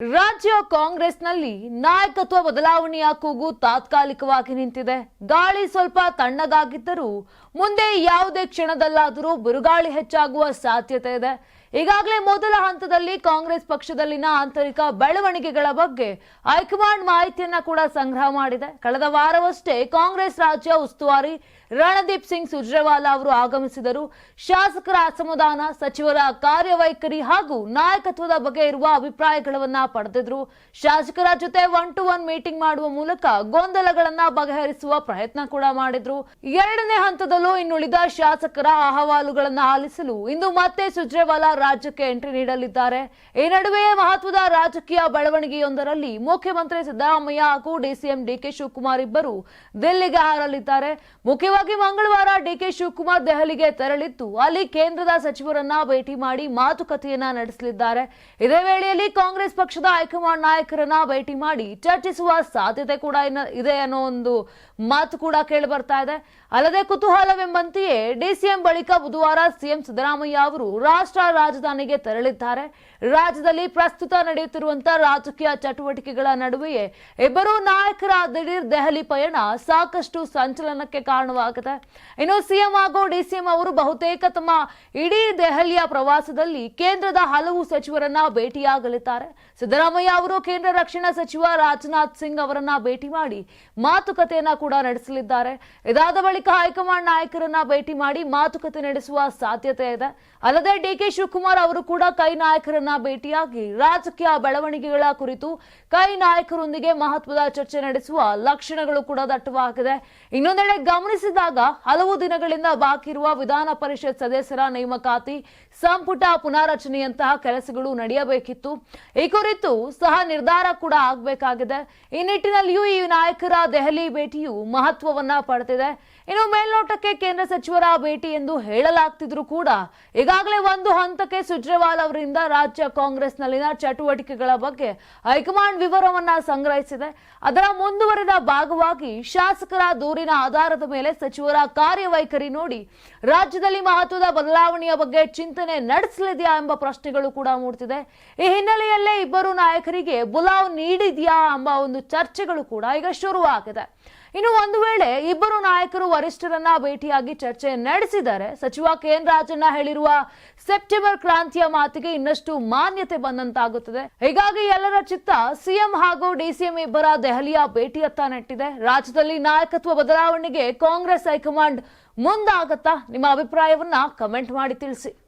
ರಾಜ್ಯ ಕಾಂಗ್ರೆಸ್ನಲ್ಲಿ ನಾಯಕತ್ವ ಬದಲಾವಣೆಯ ಕೂಗು ತಾತ್ಕಾಲಿಕವಾಗಿ ನಿಂತಿದೆ. ಗಾಳಿ ಸ್ವಲ್ಪ ತಣ್ಣಗಾಗಿದ್ದರೂ ಮುಂದೆ ಯಾವುದೇ ಕ್ಷಣದಲ್ಲಾದರೂ ಬಿರುಗಾಳಿ ಹೆಚ್ಚಾಗುವ ಸಾಧ್ಯತೆ ಇದೆ. ಈಗಾಗಲೇ ಮೊದಲ ಹಂತದಲ್ಲಿ ಕಾಂಗ್ರೆಸ್ ಪಕ್ಷದಲ್ಲಿನ ಆಂತರಿಕ ಬೆಳವಣಿಗೆಗಳ ಬಗ್ಗೆ ಹೈಕಮಾಂಡ್ ಮಾಹಿತಿಯನ್ನ ಕೂಡ ಸಂಗ್ರಹ ಮಾಡಿದೆ. ಕಳೆದ ವಾರವಷ್ಟೇ ಕಾಂಗ್ರೆಸ್ ರಾಜ್ಯ ಉಸ್ತುವಾರಿ ರಣದೀಪ್ ಸಿಂಗ್ ಸುರ್ಜೇವಾಲಾ ಅವರು ಆಗಮಿಸಿದರು. ಶಾಸಕರ ಅಸಮಾಧಾನ, ಸಚಿವರ ಕಾರ್ಯವೈಖರಿ ಹಾಗೂ ನಾಯಕತ್ವದ ಬಗ್ಗೆ ಇರುವ ಅಭಿಪ್ರಾಯಗಳನ್ನ ಪಡೆದಿದ್ರು. ಶಾಸಕರ ಜೊತೆ ಒನ್ ಟು ಒನ್ ಮೀಟಿಂಗ್ ಮಾಡುವ ಮೂಲಕ ಗೊಂದಲಗಳನ್ನ ಬಗೆಹರಿಸುವ ಪ್ರಯತ್ನ ಕೂಡ ಮಾಡಿದ್ರು. ಎರಡನೇ ಹಂತದಲ್ಲೂ ಇನ್ನುಳಿದ ಶಾಸಕರ ಅಹವಾಲುಗಳನ್ನ ಆಲಿಸಲು ಇಂದು ಮತ್ತೆ ಸುರ್ಜೇವಾಲಾ ರಾಜ್ಯಕ್ಕೆ ಎಂಟ್ರಿ ನೀಡಲಿದ್ದಾರೆ. ಈ ನಡುವೆ ಮಹತ್ವದ ರಾಜಕೀಯ ಬೆಳವಣಿಗೆಯೊಂದರಲ್ಲಿ ಮುಖ್ಯಮಂತ್ರಿ ಸಿದ್ದರಾಮಯ್ಯ ಹಾಗೂ ಡಿಸಿಎಂ ಡಿಕೆ ಶಿವಕುಮಾರ್ ಇಬ್ಬರು ದಿಲ್ಲಿಗೆ ಹಾರಲಿದ್ದಾರೆ ಮುಖ್ಯವಾಗಿ ಮಂಗಳವಾರ ಡಿಕೆ ಶಿವಕುಮಾರ್ ದೆಹಲಿಗೆ ತೆರಳಿದ್ದು, ಅಲ್ಲಿ ಕೇಂದ್ರದ ಸಚಿವರನ್ನ ಭೇಟಿ ಮಾಡಿ ಮಾತುಕತೆಯನ್ನ ನಡೆಸಲಿದ್ದಾರೆ. ಇದೇ ವೇಳೆಯಲ್ಲಿ ಕಾಂಗ್ರೆಸ್ ಪಕ್ಷದ ಹೈಕಮಾಂಡ್ ನಾಯಕರನ್ನ ಭೇಟಿ ಮಾಡಿ ಚರ್ಚಿಸುವ ಸಾಧ್ಯತೆ ಕೂಡ ಇದೆ ಅನ್ನೋ ಒಂದು ಮಾತು ಕೂಡ ಕೇಳಿ ಬರ್ತಾ ಇದೆ. ಅಲ್ಲದೆ ಕುತೂಹಲವೆಂಬಂತೆಯೇ ಡಿಸಿಎಂ ಬಳಿಕ ಬುಧವಾರ ಸಿಎಂ ಸಿದ್ದರಾಮಯ್ಯ ಅವರು ರಾಷ್ಟ್ರ ರಾಜಧಾನಿಗೆ ತೆರಳಿದ್ದಾರೆ. ರಾಜ್ಯದಲ್ಲಿ ಪ್ರಸ್ತುತ ನಡೆಯುತ್ತಿರುವಂತಹ ರಾಜಕೀಯ ಚಟುವಟಿಕೆಗಳ ನಡುವೆಯೇ ಇಬ್ಬರು ನಾಯಕರ ದಿಢೀರ್ ದೆಹಲಿ ಪಯಣ ಸಾಕಷ್ಟು ಸಂಚಲನಕ್ಕೆ ಕಾರಣವಾಗಿದೆ. ಇನ್ನು ಸಿಎಂ ಹಾಗೂ ಡಿಸಿಎಂ ಅವರು ಬಹುತೇಕ ತಮ್ಮ ಇಡೀ ದೆಹಲಿಯ ಪ್ರವಾಸದಲ್ಲಿ ಕೇಂದ್ರದ ಹಲವು ಸಚಿವರನ್ನ ಭೇಟಿಯಾಗಲಿದ್ದಾರೆ. ಸಿದ್ದರಾಮಯ್ಯ ಅವರು ಕೇಂದ್ರ ರಕ್ಷಣಾ ಸಚಿವ ರಾಜನಾಥ್ ಸಿಂಗ್ ಅವರನ್ನ ಭೇಟಿ ಮಾಡಿ ಮಾತುಕತೆಯನ್ನ ಕೂಡ ನಡೆಸಲಿದ್ದಾರೆ. ಇದಾದ ಬಳಿಕ ಹೈಕಮಾಂಡ್ ನಾಯಕರನ್ನ ಭೇಟಿ ಮಾಡಿ ಮಾತುಕತೆ ನಡೆಸುವ ಸಾಧ್ಯತೆ ಇದೆ. ಅಲ್ಲದೆ ಡಿಕೆ ಶಿವಕುಮಾರ್ ಅವರು ಕೂಡ ಕೈ ನಾಯಕರನ್ನ ಭೇಟಿಯಾಗಿ ರಾಜಕೀಯ ಬೆಳವಣಿಗೆಗಳ ಕುರಿತು ಕೈ ನಾಯಕರೊಂದಿಗೆ ಮಹತ್ವದ ಚರ್ಚೆ ನಡೆಸುವ ಲಕ್ಷಣಗಳು ಕೂಡ ದಟ್ಟವಾಗಿದೆ. ಇನ್ನೊಂದೆಡೆ ಗಮನಿಸಿದಾಗ ಹಲವು ದಿನಗಳಿಂದ ಬಾಕಿ ಇರುವ ವಿಧಾನ ಪರಿಷತ್ ಸದಸ್ಯರ ನೇಮಕಾತಿ, ಸಂಪುಟ ಪುನಾರಚನೆಯಂತಹ ಕೆಲಸಗಳು ನಡೆಯಬೇಕಿತ್ತು. ಈ ಕುರಿತು ಸಹ ನಿರ್ಧಾರ ಕೂಡ ಆಗಬೇಕಾಗಿದೆ. ಈ ನಿಟ್ಟಿನಲ್ಲಿಯೂ ಈ ನಾಯಕರ ದೆಹಲಿ ಭೇಟಿಯು ಮಹತ್ವವನ್ನ ಪಡೆದಿದೆ. ಇನ್ನು ಮೇಲ್ನೋಟಕ್ಕೆ ಕೇಂದ್ರ ಸಚಿವರ ಭೇಟಿ ಎಂದು ಹೇಳಲಾಗ್ತಿದ್ರು ಕೂಡ ಈಗಾಗಲೇ ಒಂದು ಹಂತಕ್ಕೆ ಸುಜ್ರೇವಾಲ್ ಅವರಿಂದ ರಾಜ್ಯ ಕಾಂಗ್ರೆಸ್ನಲ್ಲಿನ ಚಟುವಟಿಕೆಗಳ ಬಗ್ಗೆ ಹೈಕಮಾಂಡ್ ವಿವರವನ್ನ ಸಂಗ್ರಹಿಸಿದೆ. ಅದರ ಮುಂದುವರೆದ ಭಾಗವಾಗಿ ಶಾಸಕರ ದೂರಿನ ಆಧಾರದ ಮೇಲೆ ಸಚಿವರ ಕಾರ್ಯವೈಖರಿ ನೋಡಿ ರಾಜ್ಯದಲ್ಲಿ ಮಹತ್ವದ ಬದಲಾವಣೆಯ ಬಗ್ಗೆ ಚಿಂತನೆ ನಡೆಸಲಿದೆಯಾ ಎಂಬ ಪ್ರಶ್ನೆಗಳು ಕೂಡ ಮೂಡ್ತಿದೆ. ಈ ಹಿನ್ನೆಲೆಯಲ್ಲೇ ಇಬ್ಬರು ನಾಯಕರಿಗೆ ಬುಲಾವ್ ನೀಡಿದ್ಯಾ ಎಂಬ ಒಂದು ಚರ್ಚೆಗಳು ಕೂಡ ಈಗ ಶುರುವಾಗಿದೆ. ಇನ್ನು ಒಂದು ವೇಳೆ ಇಬ್ಬರು ನಾಯಕರು ವರಿಷ್ಠರನ್ನ ಭೇಟಿಯಾಗಿ ಚರ್ಚೆ ನಡೆಸಿದರೆ, ಸಚಿವ ಕೆ. ಎನ್. ರಾಜಣ್ಣ ಹೇಳಿರುವ ಸೆಪ್ಟೆಂಬರ್ ಕ್ರಾಂತಿಯ ಮಾತಿಗೆ ಇನ್ನಷ್ಟು ಮಾನ್ಯತೆ ಬಂದಂತಾಗುತ್ತದೆ. ಹೀಗಾಗಿ ಎಲ್ಲರ ಚಿತ್ತ ಸಿಎಂ ಹಾಗೂ ಡಿಸಿಎಂ ಇಬ್ಬರ ದೆಹಲಿಯ ಭೇಟಿಯತ್ತ ನೆಟ್ಟಿದೆ. ರಾಜ್ಯದಲ್ಲಿ ನಾಯಕತ್ವ ಬದಲಾವಣೆಗೆ ಕಾಂಗ್ರೆಸ್ ಹೈಕಮಾಂಡ್ ಮುಂದಾಗತ್ತಾ? ನಿಮ್ಮ ಅಭಿಪ್ರಾಯವನ್ನ ಕಮೆಂಟ್ ಮಾಡಿ ತಿಳಿಸಿ.